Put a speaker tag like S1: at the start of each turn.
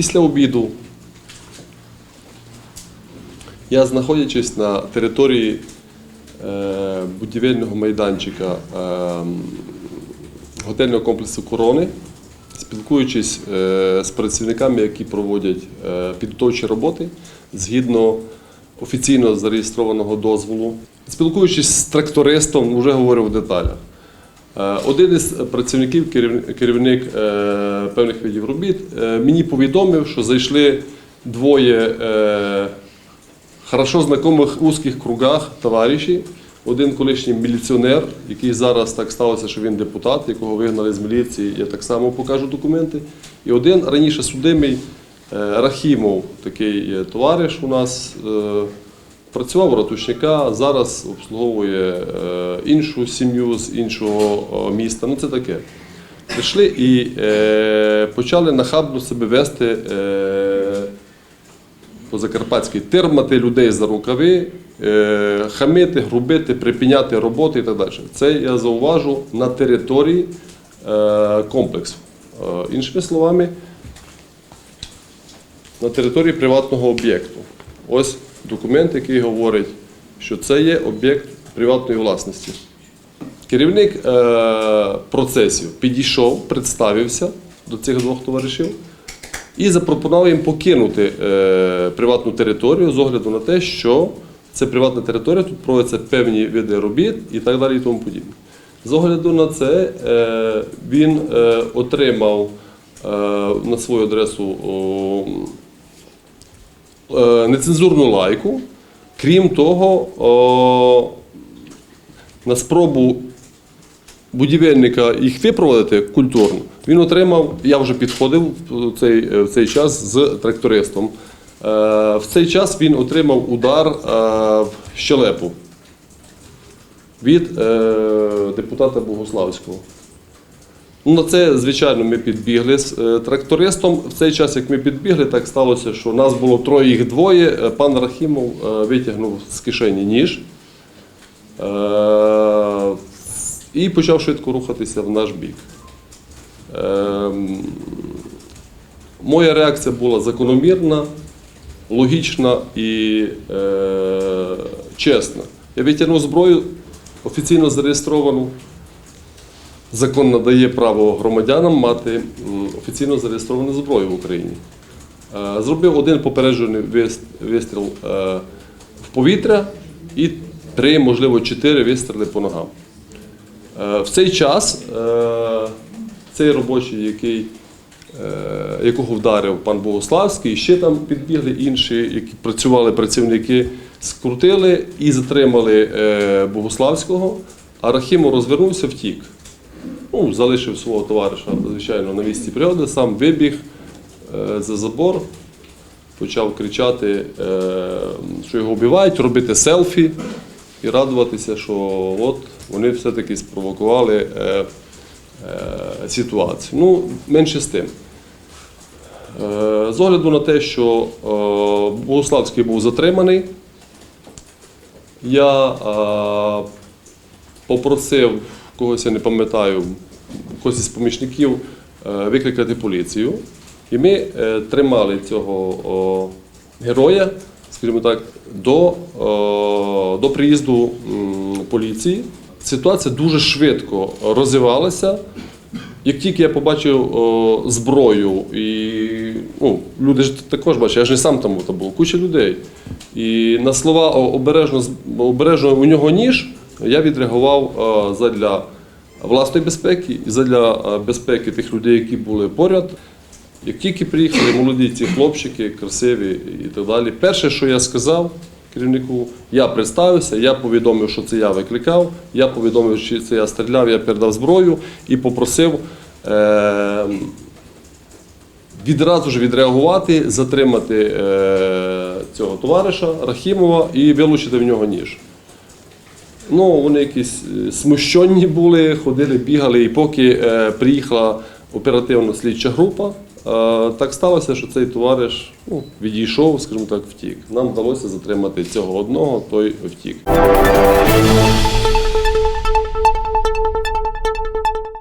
S1: Після обіду я, знаходячись на території е, будівельного майданчика е, готельного комплексу Корони, спілкуючись е, з працівниками, які проводять е, підготовчі роботи згідно офіційно зареєстрованого дозволу, спілкуючись з трактористом, вже говорю в деталях. Е, Один із працівників, керівник е, певних видів робіт, е, мені повідомив, що зайшли двоє хорошо знайомих узких кругах товариші. Один колишній міліціонер, який зараз так сталося, що він депутат, якого вигнали з міліції, я так само покажу документи. І один раніше судимий Рахімов, такий товариш у нас, працював ратушника, зараз обслуговує е, іншу сім'ю з іншого е, міста. Ну це таке. Прийшли і е, почали нахабно себе вести. Е, по-закарпатськи термати людей за рукави, хамити, грубити, припиняти роботи і так далі. Це я зауважу на території комплексу. Іншими словами, на території приватного об'єкту. Ось документ, який говорить, що це є об'єкт приватної власності. Керівник е, процесів підійшов, представився до цих двох товаришів і запропонував їм покинути е, приватну територію з огляду на те, що це приватна територія, тут проводяться певні види робіт і так далі і тому подібне. З огляду на це е, він отримав на свою адресу нецензурну лайку. Крім того, на спробу будівельника їх випроводити культурно, він отримав, я вже підходив в цей, в цей час з трактористом. Е, В цей час він отримав удар е, в щелепу від е, депутата Богославського. Ну, на це, звичайно, ми підбігли з е, трактористом. В цей час, як ми підбігли, так сталося, що нас було троє, їх двоє. Е, Пан Рахімов е, витягнув з кишені ніж і почав швидко рухатися в наш бік. Моя реакція була закономірна, логічна і чесна. Я витягнув зброю, офіційно зареєстровану. Закон надає право громадянам мати офіційно зареєстровану зброю в Україні. Е, Зробив один попереджений вистріл е, в повітря і три, можливо, чотири вистріли по ногам. Е, В цей час цей робочий, який, якого вдарив пан Богославський, ще там підбігли інші, які працювали працівники, скрутили і затримали Богославського, а Рахімов розвернувся, втік. Ну, залишив свого товариша, звичайно, на місці пригоди, сам вибіг е, за забор, почав кричати, е, що його вбивають, робити селфі і радуватися, що от вони все-таки спровокували е, ситуацію. Ну, менше з тим. З огляду на те, що Богославський був затриманий, я попросив когось, я не пам'ятаю, когось із помічників е, викликати поліцію. І ми е, тримали цього героя, скажімо так, до, до приїзду поліції. Ситуація дуже швидко розвивалася. Як тільки я побачив о, зброю, і ну, люди ж також бачать, я ж не сам там там було куча людей. І на слова обережно, обережно у нього ніж, я відреагував е, задля власної безпеки і задля е, безпеки тих людей, які були поряд. Як тільки приїхали молоді ці хлопчики, красиві і так далі, перше, що я сказав керівнику, я представився, я повідомив, що це я викликав, я повідомив, що це я стріляв, я передав зброю і попросив е- відразу ж відреагувати, затримати е- цього товариша Рахімова і вилучити в нього ніж. Ну, вони якісь смущені були, ходили, бігали, і поки е, приїхала оперативно слідча група, е, так сталося, що цей товариш ну, відійшов, скажімо так, втік. Нам вдалося затримати цього одного, той втік.